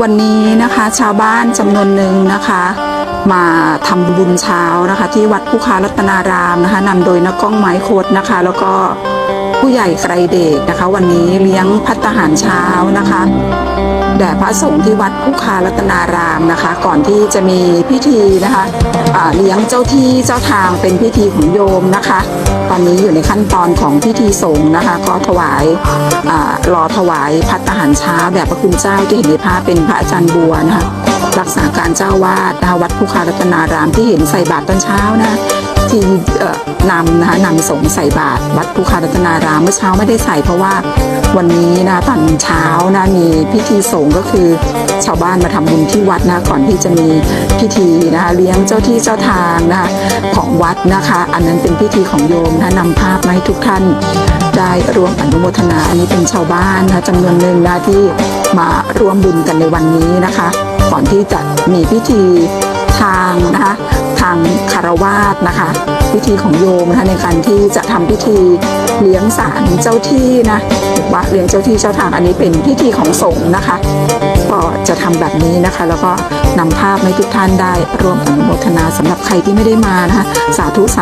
วันนี้นะคะชาวบ้านจำนวนหนึ่งนะคะ มาทำบุญเช้านะคะ ที่วัดผู้ค้ารัตนารามนะคะนำโดยนักก้องไม้โคดนะคะ แล้วก็ ผู้ใหญ่ไกรเดชนะคะ วันนี้เลี้ยงพัตตาหารเช้านะคะแด่พระสงฆ์ที่วัดผู้คารัตนารามนะคะ ก่อนที่จะมีพิธีนะคะเลี้ยงเจ้าที่เจ้าทางเป็นพิธีของโยมนะคะ ตอนนี้อยู่ในขั้นตอนของพิธีสงฆ์นะคะ ก็ถวายรอถวายพัตตาหารเช้าแด่พระคุณเจ้าที่เห็นในภาพเป็นพระอาจารย์บัวนะคะรักษาการเจ้าวาดวัดภูคารัตนารามที่เห็นใส่บาตรตอนเช้านะ ที่เอ่อนำนะคะนำสงใส่บาตรวัดภูคารัตนารามเมื่อเช้าไม่ได้ใส่เพราะว่าวันนี้นะตอนเช้านะมีพิธีสงฆ์ก็คือชาวบ้านมาทำบุญที่วัดนะก่อนที่จะมีพิธีนะคะเลี้ยงเจ้าที่เจ้าทางนะคะของวัดนะคะ อันนั้นเป็นพิธีของโยมนะนำภาพมาให้ทุกท่านได้ร่วมอนุโมทนาอันนี้เป็นชาวบ้านนะจำนวนหนึ่งนะที่มาร่วมบุญกันในวันนี้นะคะ ก่อนที่จะมีพิธีทางนะคะางคารวาสนะคะพิธีของโยมนะคะในการที่จะทำพิธีเลี้ยงสารเจ้าที่นะหรือว่าเลี้ยงเจ้าที่เจ้าทางอันนี้เป็นพิธีของสงฆ์นะคะ ก็จะทำแบบนี้นะคะ แล้วก็นำภาพให้ทุกท่านได้ร่วมอนุโมทนาสำหรับใครที่ไม่ได้มานะคะสาธุสา